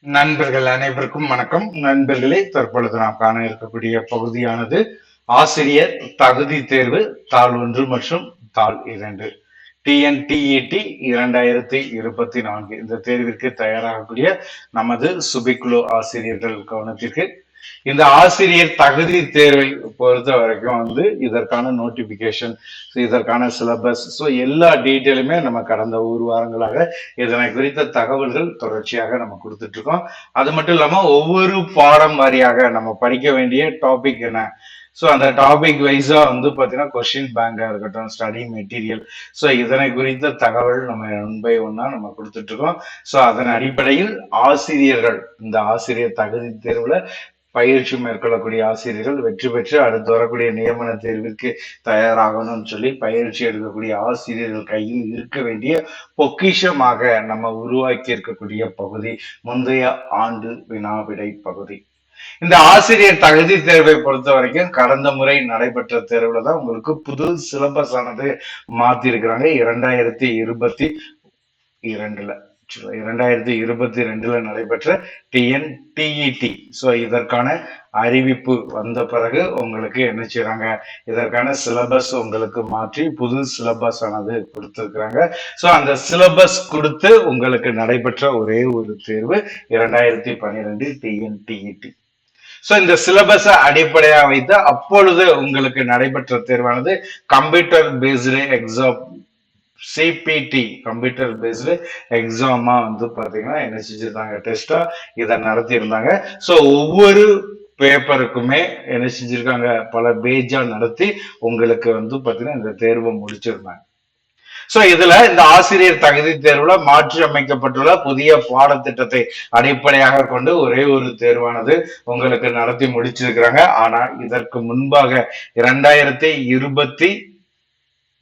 நண்பர்கள் அனைவருக்கும் வணக்கம். நண்பர்களே தற்பொழுது நாம் காண இருக்கக்கூடிய பகுதியானது ஆசிரியர் தகுதி தேர்வு தாள் ஒன்று மற்றும் தாள் இரண்டு. டிஎன்டிஇடி இரண்டாயிரத்தி இருபத்தி நான்கு. இந்த தேர்விற்கு தயாராகக்கூடிய நமது சுபிக்குழு ஆசிரியர்கள் கவனத்திற்கு இந்த ஆசிரியர் தகுதி தேர்வை பொறுத்த வரைக்கும் வந்து இதற்கான நோட்டிபிகேஷன் இதற்கான சிலபஸ் ஸோ எல்லா டீட்டெயிலுமே நம்ம கடந்த ஒரு வாரங்களாக இதனை குறித்த தகவல்கள் தொடர்ச்சியாக நம்ம கொடுத்துட்டு இருக்கோம் அது மட்டும் இல்லாம ஒவ்வொரு பாடம் வாரியாக நம்ம படிக்க வேண்டிய டாபிக் என்ன? ஸோ அந்த டாபிக் வைஸா வந்து பார்த்தீங்கன்னா கொஷின் பேங்கா இருக்கட்டும் ஸ்டடி மெட்டீரியல் ஸோ இதனை குறித்த தகவல் நம்ம ஒன் பை ஒன்னா நம்ம கொடுத்துட்ருக்கோம். ஸோ அதன் அடிப்படையில் ஆசிரியர்கள் இந்த ஆசிரியர் தகுதி தேர்வுல பயிற்சி மேற்கொள்ளக்கூடிய ஆசிரியர்கள் வெற்றி பெற்று அடுத்து வரக்கூடிய நியமன தேர்விற்கு தயாராகணும்னு சொல்லி பயிற்சி எடுக்கக்கூடிய ஆசிரியர்கள் கையில் இருக்க வேண்டிய பொக்கிஷமாக நம்ம உருவாக்கி இருக்கக்கூடிய பகுதி முந்தைய ஆண்டு வினாவிடை பகுதி. இந்த ஆசிரியர் தகுதி தேர்வை பொறுத்த வரைக்கும் கடந்த முறை நடைபெற்ற தேர்வுல தான் உங்களுக்கு புது சிலபஸ் ஆனது மாத்தி இருக்கிறாங்க இரண்டாயிரத்தி இருபத்தி இரண்டுல. இரண்டாயிரத்தி இருபத்தி ரெண்டுல நடைபெற்ற டிஎன்டிஇடி ஸோ இதற்கான அறிவிப்பு வந்த பிறகு உங்களுக்கு என்ன செய்யறாங்க இதற்கான சிலபஸ் உங்களுக்கு மாற்றி புது சிலபஸ் ஆனது கொடுத்துருக்குறாங்க. ஸோ அந்த சிலபஸ் கொடுத்து உங்களுக்கு நடைபெற்ற ஒரே ஒரு தேர்வு இரண்டாயிரத்தி பன்னிரெண்டு டிஎன்டிஇடி ஸோ இந்த சிலபஸை அடிப்படையாக வைத்து அப்பொழுது உங்களுக்கு நடைபெற்ற தேர்வானது computer based exam CBT computer based எக்ஸாமா வந்து பாத்தீங்கன்னா என்ன செஞ்சிருந்தாங்க? டெஸ்டா இதை நடத்தியிருந்தாங்க. ஸோ ஒவ்வொரு பேப்பருக்குமே என்ன செஞ்சிருக்காங்க? பல பேஜா நடத்தி உங்களுக்கு வந்து பாத்தீங்கன்னா இந்த தேர்வை முடிச்சிருந்தாங்க. சோ இதுல இந்த ஆசிரியர் தகுதி தேர்வுல மாற்றி அமைக்கப்பட்டுள்ள புதிய பாடத்திட்டத்தை அடிப்படையாக கொண்டு ஒரே ஒரு தேர்வானது உங்களுக்கு நடத்தி முடிச்சிருக்கிறாங்க. ஆனா இதற்கு முன்பாக இரண்டாயிரத்தி இருபத்தி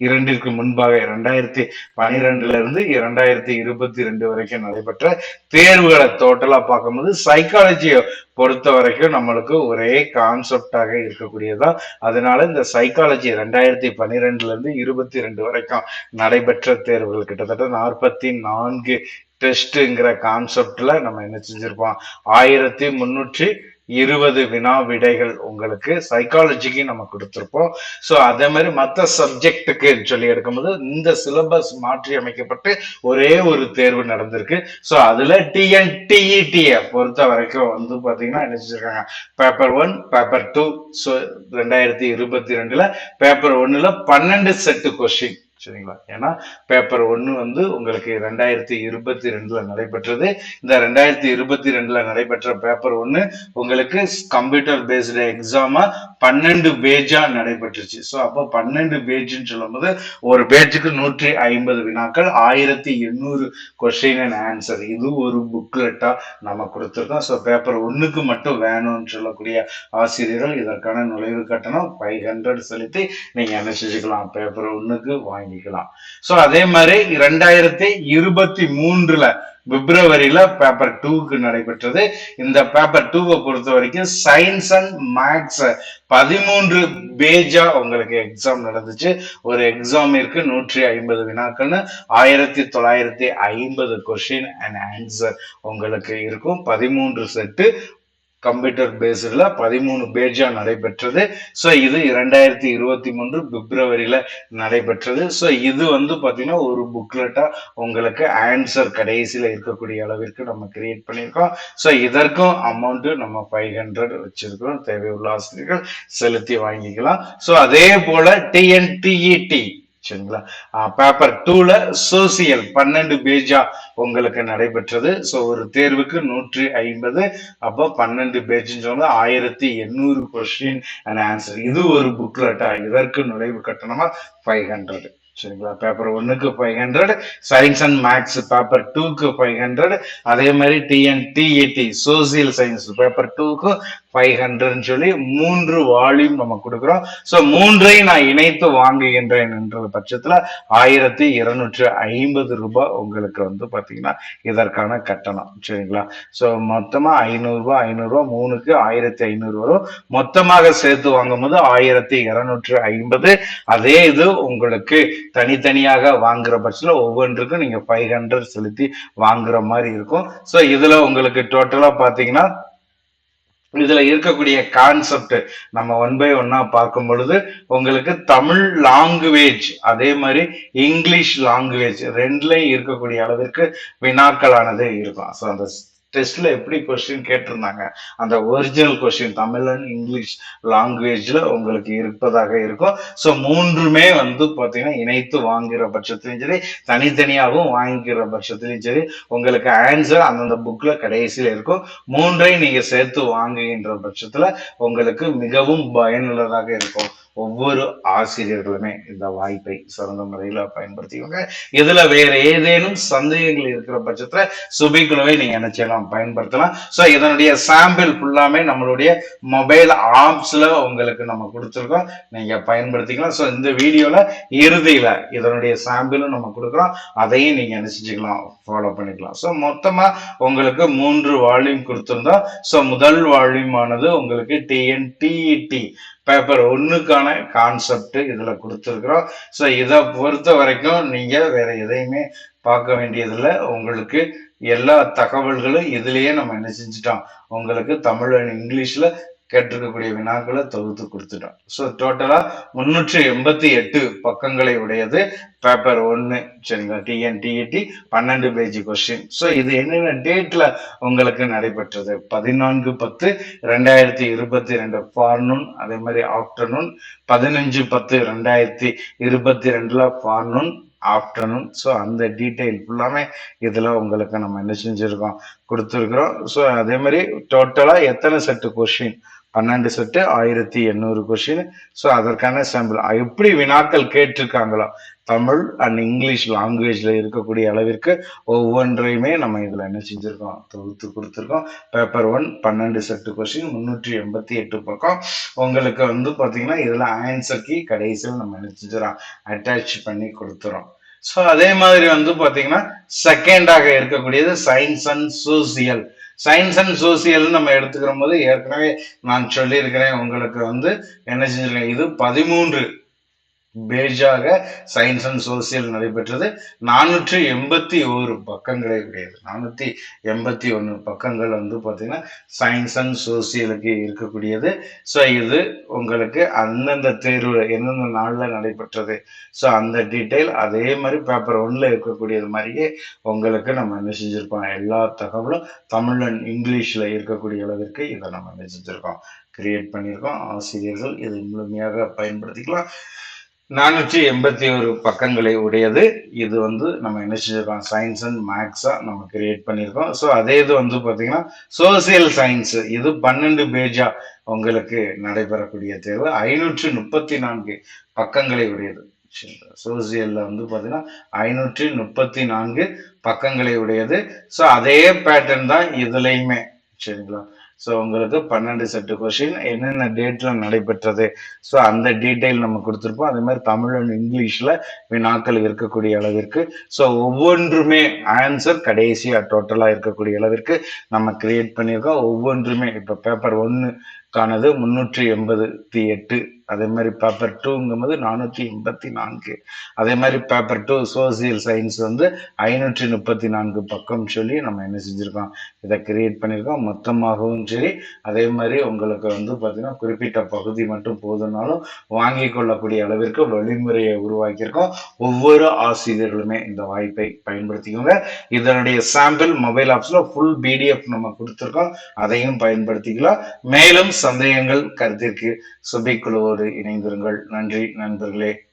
இரண்டிற்கு முன்பாக இரண்டாயிரத்தி பனிரெண்டுல இருந்து இரண்டாயிரத்தி இருபத்தி ரெண்டு வரைக்கும் நடைபெற்ற தேர்வுகளை டோட்டலா பார்க்கும்போது சைக்காலஜியை பொறுத்த வரைக்கும் நம்மளுக்கு ஒரே கான்செப்டாக இருக்கக்கூடியதா? அதனால இந்த சைக்காலஜி ரெண்டாயிரத்தி பன்னிரெண்டுல இருந்து இருபத்தி ரெண்டு வரைக்கும் நடைபெற்ற தேர்வுகள் கிட்டத்தட்ட நாற்பத்தி நான்கு டெஸ்ட்டுங்கிற கான்செப்ட்ல நம்ம என்ன செஞ்சிருப்போம்? ஆயிரத்தி முன்னூற்றி இருபது வினா விடைகள் உங்களுக்கு சைக்காலஜிக்கு நம்ம கொடுத்துருப்போம். ஸோ அதே மாதிரி மற்ற சப்ஜெக்டுக்கு சொல்லி எடுக்கும்போது இந்த சிலபஸ் மாற்றி அமைக்கப்பட்டு ஒரே ஒரு தேர்வு நடந்திருக்கு. ஸோ அதில் டிஎன்டிஇடியை பொறுத்த வரைக்கும் வந்து பார்த்தீங்கன்னா என்ன paper one paper two so ரெண்டாயிரத்தி இருபத்தி ரெண்டில் பேப்பர் ஒன்னுல பன்னெண்டு செட்டு கொஷின் சரிங்களா? ஏன்னா பேப்பர் ஒன்று வந்து உங்களுக்கு ரெண்டாயிரத்தி இருபத்தி ரெண்டுல நடைபெற்றது. இந்த ரெண்டாயிரத்தி இருபத்தி ரெண்டுல நடைபெற்ற பேப்பர் ஒன்று உங்களுக்கு கம்ப்யூட்டர் பேஸ்டு எக்ஸாமா பன்னெண்டு பேஜா நடைபெற்றுச்சு. ஸோ அப்போ பன்னெண்டு பேஜ்னு சொல்லும்போது ஒரு பேஜுக்கு நூற்றி ஐம்பது வினாக்கள் ஆயிரத்தி எண்ணூறு கொஸ்டின் அண்ட் ஆன்சர் இது ஒரு புக்லெட்டா நம்ம கொடுத்துருக்கோம். ஸோ பேப்பர் ஒன்றுக்கு மட்டும் வேணும்னு சொல்லக்கூடிய ஆசிரியர்கள் இதற்கான நுழைவு கட்டணம் ஃபைவ் ஹண்ட்ரட் செலுத்தி நீங்க என்ன செஞ்சுக்கலாம் பேப்பர் ஒன்றுக்கு வாங்கிக்கலாம். ஸோ அதே மாதிரி இரண்டாயிரத்தி இருபத்தி மூன்றுல பிப்ரவரியில பேப்பர் டூக்கு நடைபெற்றது. இந்த பேப்பர் டூவை பொறுத்த வரைக்கும் சயின்ஸ் அண்ட் மேக்ஸ் பதிமூன்று பேஜா உங்களுக்கு எக்ஸாம் நடந்துச்சு. ஒரு எக்ஸாம் இருக்கு நூற்றி ஐம்பது வினாக்கள்னு. ஆயிரத்தி தொள்ளாயிரத்தி ஐம்பது கொஸ்டின் அண்ட் ஆன்சர் உங்களுக்கு இருக்கும். பதிமூன்று செட்டு கம்ப்யூட்டர் பேஸ்டில் பதிமூணு பேஜா நடைபெற்றது. ஸோ இது இரண்டாயிரத்தி இருபத்தி மூன்று பிப்ரவரியில் நடைபெற்றது. ஸோ இது வந்து பார்த்தீங்கன்னா ஒரு புக்லெட்டாக உங்களுக்கு ஆன்சர் கடைசியில் இருக்கக்கூடிய அளவிற்கு நம்ம கிரியேட் பண்ணியிருக்கோம். ஸோ இதற்கும் அமௌண்ட்டு நம்ம ஃபைவ் ஹண்ட்ரட் வச்சிருக்கிறோம். தேவையுள்ள ஆசிரியர்கள் செலுத்தி வாங்கிக்கலாம். ஸோ அதே போல் டிஎன்டிஇடி சரிங்களா? பேப்பர் டூல சோசியல் பன்னெண்டு பேஜா உங்களுக்கு நடைபெற்றது. ஸோ ஒரு தேர்வுக்கு நூற்றி ஐம்பது அப்போ பன்னெண்டு பேஜ்னு சொன்னால் ஆயிரத்தி எண்ணூறு கொஸ்டின் அண்ட் ஆன்சர் இது ஒரு புக்லெட்டா இதற்கு நுழைவு கட்டணமா? ஃபைவ் ஹண்ட்ரட் சரிங்களா? பேப்பர் ஒன்னுக்கு five hundred science and maths paper டூக்கு ஃபைவ் ஹண்ட்ரட் அதே மாதிரி TN TET social science paper டூக்கு ஃபைவ் ஹண்ட்ரட்னு சொல்லி மூன்று வால்யூம் நம்ம கொடுக்குறோம். ஸோ மூன்றையும் நான் இணைத்து வாங்குகின்றேன் என்ற பட்சத்தில் ஆயிரத்தி இருநூற்றி ஐம்பது ரூபாய் உங்களுக்கு வந்து பார்த்தீங்கன்னா இதற்கான கட்டணம். சரிங்களா? ஸோ மொத்தமாக ஐநூறுரூவா ஐநூறுரூவா மூணுக்கு ஆயிரத்தி ஐநூறு வரும். மொத்தமாக சேர்த்து வாங்கும் போது ஆயிரத்தி இருநூற்று ஐம்பது. அதே இது உங்களுக்கு தனித்தனியாக வாங்குற பட்சத்தில் ஒவ்வொன்றுக்கும் நீங்க ஃபைவ் ஹண்ட்ரட் செலுத்தி வாங்குற மாதிரி இருக்கும். ஸோ இதுல உங்களுக்கு டோட்டலா பாத்தீங்கன்னா இதுல இருக்கக்கூடிய கான்செப்ட் நம்ம ஒன் பை ஒன்னா பார்க்கும் பொழுது உங்களுக்கு தமிழ் லாங்குவேஜ் அதே மாதிரி இங்கிலீஷ் லாங்குவேஜ் ரெண்டுலயும் இருக்கக்கூடிய அளவிற்கு வினாக்களானது இருக்கும். ஸோ அந்த டெஸ்ட்ல எப்படி கொஸ்டின் கேட்டிருந்தாங்க? அந்த original question Tamil and English லாங்குவேஜ்ல உங்களுக்கு இருப்பதாக இருக்கும். ஸோ மூன்றுமே வந்து பார்த்தீங்கன்னா இணைத்து வாங்குகிற பட்சத்திலையும் சரி தனித்தனியாகவும் வாங்கிக்கிற பட்சத்திலையும் சரி உங்களுக்கு ஆன்சர் அந்தந்த புக்ல கடைசியில் இருக்கும். மூன்றையும் நீங்க சேர்த்து வாங்குகின்ற பட்சத்துல உங்களுக்கு மிகவும் பயனுள்ளதாக இருக்கும். ஒவ்வொரு ஆசிரியர்களுமே இந்த வாய்ப்பை சிறந்த முறையில பயன்படுத்திக்கோங்க. இதுல வேற ஏதேனும் சந்தேகங்கள் இருக்கிற பட்சத்துல சுபிக்குழுவை நீங்க என்ன செய்யலாம் பயன்படுத்தலாம். ஸோ இதனுடைய சாம்பிள் ஃபுல்லாமே நம்மளுடைய மொபைல் ஆப்ஸில் உங்களுக்கு நம்ம கொடுத்துருக்கோம். நீங்கள் பயன்படுத்திக்கலாம். ஸோ இந்த வீடியோவில் இறுதியில் இதனுடைய சாம்பிளும் நம்ம கொடுக்குறோம். அதையும் நீங்கள் என்ன ஃபாலோ பண்ணிக்கலாம். ஸோ மொத்தமாக உங்களுக்கு மூன்று வால்யூம் கொடுத்துருந்தோம். ஸோ முதல் வால்யூமானது உங்களுக்கு டிஎன்டிஇடி பேப்பர் ஒன்றுக்கான கான்செப்ட் இதில் கொடுத்துருக்குறோம். ஸோ இதை பொறுத்த வரைக்கும் நீங்கள் வேறு எதையுமே பார்க்க வேண்டியதில்லை. உங்களுக்கு எல்லா தகவல்களும் இதுலயே நம்ம என்ன செஞ்சுட்டோம்? உங்களுக்கு தமிழ் அண்ட் இங்கிலீஷ்ல கேட்டிருக்கக்கூடிய வினாக்களை தொகுத்து கொடுத்துட்டோம். ஸோ டோட்டலா முன்னூற்றி எண்பத்தி எட்டு பக்கங்களை உடையது. பேப்பர் ஒன்று சரிங்களா? டிஎன்டிஇடி பன்னெண்டு பேஜ் கொஸ்டின் ஸோ இது என்னென்ன டேட்ல உங்களுக்கு நடைபெற்றது? பதினான்கு பத்து ரெண்டாயிரத்தி இருபத்தி ரெண்டு ஃபார்னூன் அதே மாதிரி ஆஃப்டர்நூன் பதினஞ்சு பத்து ரெண்டாயிரத்தி இருபத்தி ரெண்டுல ஃபார்னூன் ஆஃப்டர்நூன் ஸோ அந்த டீட்டெயில் ஃபுல்லாமே இதில் உங்களுக்கு நம்ம என்ன செஞ்சுருக்கோம்? கொடுத்துருக்குறோம். ஸோ அதே மாதிரி டோட்டலாக எத்தனை செட்டு கொஷின் பன்னெண்டு செட்டு ஆயிரத்தி எண்ணூறு கொஷின் ஸோ அதற்கான சாம்பிள் எப்படி வினாக்கள் கேட்டிருக்காங்களோ? தமிழ் அண்ட் இங்கிலீஷ் லாங்குவேஜில் இருக்கக்கூடிய அளவிற்கு ஒவ்வொன்றையுமே நம்ம இதில் என்ன செஞ்சுருக்கோம்? தொகுத்து கொடுத்துருக்கோம். பேப்பர் ஒன் பன்னெண்டு செட்டு கொஸ்டின் முந்நூற்றி எண்பத்தி எட்டு பக்கம். உங்களுக்கு வந்து பார்த்தீங்கன்னா இதில் ஆன்சர் கீ கடைசியில் நம்ம என்ன செஞ்சிடறோம்? அட்டாச் பண்ணி கொடுத்துறோம். ஸோ அதே மாதிரி வந்து பார்த்தீங்கன்னா செகண்டாக இருக்கக்கூடியது science and social science and social நம்ம எடுத்துக்கிற போது ஏற்கனவே நான் சொல்லியிருக்கிறேன். உங்களுக்கு வந்து என்ன செஞ்சிருக்கேன் இது பதிமூன்று. பேஜாக சயின்ஸ் அண்ட் சோசியல் நடைபெற்றது. நானூற்றி எண்பத்தி ஒரு பக்கங்களை உடையது. நானூற்றி எண்பத்தி ஒன்று பக்கங்கள் வந்து பார்த்தீங்கன்னா சயின்ஸ் அண்ட் சோசியலுக்கு இருக்கக்கூடியது. ஸோ இது உங்களுக்கு அந்தந்த தேர்வு எந்தெந்த நாளில் நடைபெற்றது. ஸோ அந்த டீட்டெயில் அதே மாதிரி பேப்பர் ஒன்ல இருக்கக்கூடியது மாதிரியே உங்களுக்கு நம்ம என்ன செஞ்சுருப்போம் எல்லா தகவலும் தமிழ் அண்ட் இங்கிலீஷில் இருக்கக்கூடிய அளவிற்கு இதை நம்ம என்ன செஞ்சுருக்கோம்? கிரியேட் பண்ணியிருக்கோம். ஆசிரியர்கள் இதை முழுமையாக பயன்படுத்திக்கலாம். நானூற்றி எண்பத்தி ஒரு பக்கங்களை உடையது. இது வந்து நம்ம என்ன செஞ்சிருக்கோம் சயின்ஸ் அண்ட் மேக்ஸாக நம்ம கிரியேட் பண்ணியிருக்கோம். ஸோ அதே இது வந்து பார்த்தீங்கன்னா சோசியல் சயின்ஸ் இது பன்னெண்டு பேஜா உங்களுக்கு நடைபெறக்கூடிய தேர்வு. ஐநூற்றி முப்பத்தி நான்கு பக்கங்களை உடையது. சோசியலில் வந்து பார்த்தீங்கன்னா ஐநூற்றி முப்பத்தி நான்கு பக்கங்களை உடையது. ஸோ அதே பேட்டர்ன் தான் இதுலையுமே. சரிங்களா? ஸோ உங்களுக்கு பன்னெண்டு செட்டு கொஷின் என்னென்ன டேட்ல நடைபெற்றது? ஸோ அந்த டீட்டெயில் நம்ம கொடுத்துருப்போம். அதே மாதிரி தமிழ் அண்ட் இங்கிலீஷில் வினாக்கள் இருக்கக்கூடிய அளவிற்கு. ஸோ ஒவ்வொன்றுமே ஆன்சர் கடைசியாக டோட்டலாக இருக்கக்கூடிய அளவிற்கு நம்ம கிரியேட் பண்ணியிருக்கோம். ஒவ்வொன்றுமே இப்போ பேப்பர் ஒன்று கானது முன்னூற்றி எண்பத்தி எட்டு. அதே மாதிரி பேப்பர் டூங்கும்போது நானூற்றி எண்பத்தி நான்கு. அதே மாதிரி பேப்பர் டூ சோசியல் சயின்ஸ் வந்து ஐநூற்றி முப்பத்தி நான்கு பக்கம் சொல்லி நம்ம என்ன செஞ்சுருக்கோம்? இதை கிரியேட் பண்ணியிருக்கோம் மொத்தமாகவும் சரி அதே மாதிரி உங்களுக்கு வந்து பார்த்தீங்கன்னா குறிப்பிட்ட பகுதி மட்டும் போதுனாலும் வாங்கி கொள்ளக்கூடிய அளவிற்கு வழிமுறையை உருவாக்கியிருக்கோம். ஒவ்வொரு ஆசிரியர்களுமே இந்த வாய்ப்பை பயன்படுத்திக்கோங்க. இதனுடைய சாம்பிள் மொபைல் ஆப்ஸில் ஃபுல் பிடிஎஃப் நம்ம கொடுத்துருக்கோம். அதையும் பயன்படுத்திக்கலாம். மேலும் சந்தேகங்கள் கருத்திற்கு சுபை குழுவோடு இணைந்திருங்கள். நன்றி நண்பர்களே.